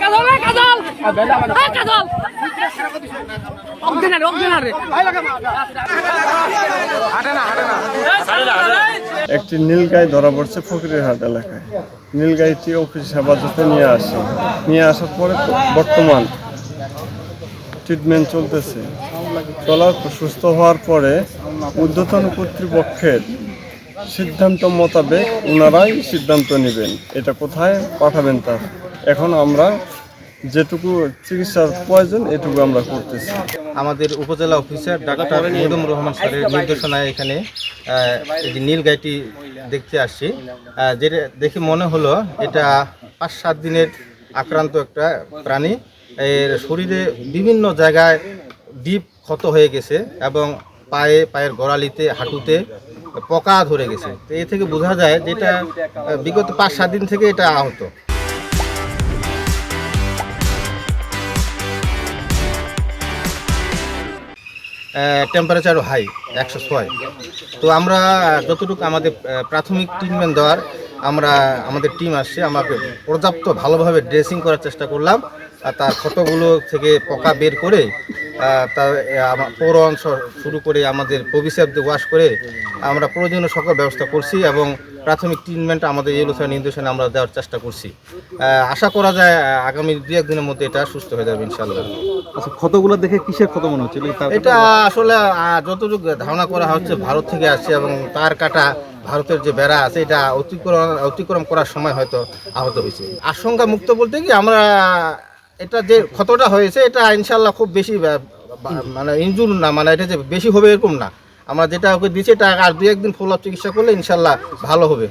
কাজল কাজল। একটি নীলগাই ধরা পড়ছে ফকিরহাট এলাকায়। নীলগাইটি অফিস হেফাজতে নিয়ে আসে। নিয়ে আসার পরে বর্তমান ট্রিটমেন্ট চলতেছে। চলার সুস্থ হওয়ার পরে ঊর্ধ্বতন কর্তৃপক্ষের সিদ্ধান্ত মোতাবেক ওনারাই সিদ্ধান্ত নেবেন। এটা কোথায় পাঠাবেন তার? এখন আমরা যেটুকু চিকিৎসার প্রয়োজন, এটুকু আমরা করতেছি। আমাদের উপজেলা অফিসার ডাক্তার মদুম রহমান স্যারের নির্দেশনায় এখানে নীল গাইটি দেখতে আসছি। যেটা দেখে মনে হলো, এটা পাঁচ সাত দিনের আক্রান্ত একটা প্রাণী। এর শরীরে বিভিন্ন জায়গায় ডিপ ক্ষত হয়ে গেছে এবং পায়ে, পায়ের গোড়ালিতে, হাঁটুতে পোকা ধরে গেছে। তো এ থেকে বোঝা যায় যেটা বিগত পাঁচ সাত দিন থেকে এটা আহত। টেম্পারেচারও হাই একশো ছয়। তো আমরা যতটুকু আমাদের প্রাথমিক ট্রিটমেন্ট দেওয়ার, আমরা, আমাদের টিম আসছে, আমাকে পর্যাপ্ত ভালোভাবে ড্রেসিং করার চেষ্টা করলাম। তার ক্ষতগুলো থেকে পোকা বের করে তার পৌর অংশ শুরু করে আমাদের প্রবিসেপ ওয়াশ করে আমরা প্রয়োজনীয় সকল ব্যবস্থা করছি এবং প্রাথমিক ট্রিটমেন্ট আমাদের এই লোকের নির্দেশনে আমরা দেওয়ার চেষ্টা করছি। আশা করা যায় আগামী দু একদিনের মধ্যে এটা সুস্থ হয়ে যাবে ইনশাল্লাহ আচ্ছা ক্ষতগুলো দেখে কিসের ক্ষত মনে হচ্ছে? এটা আসলে যতটুকু ধারণা করা হচ্ছে ভারত থেকে আসছে এবং তার কাটা ভারতের যে বেড়া আছে এটা অতিক্রম অতিক্রম করার সময় হয়তো আহত হয়েছে। আশঙ্কা মুক্ত বলতে কি আমরা এটা যে ক্ষতটা হয়েছে, এটা ইনশাল্লাহ খুব বেশি মানে ইঞ্জুর না মানে এটা যে বেশি হবে এরকম না। আমরা যেটা ওকে দিচ্ছি, এটা আর দু একদিন ফলো চিকিৎসা করলে ইনশাল্লাহ ভালো হবে।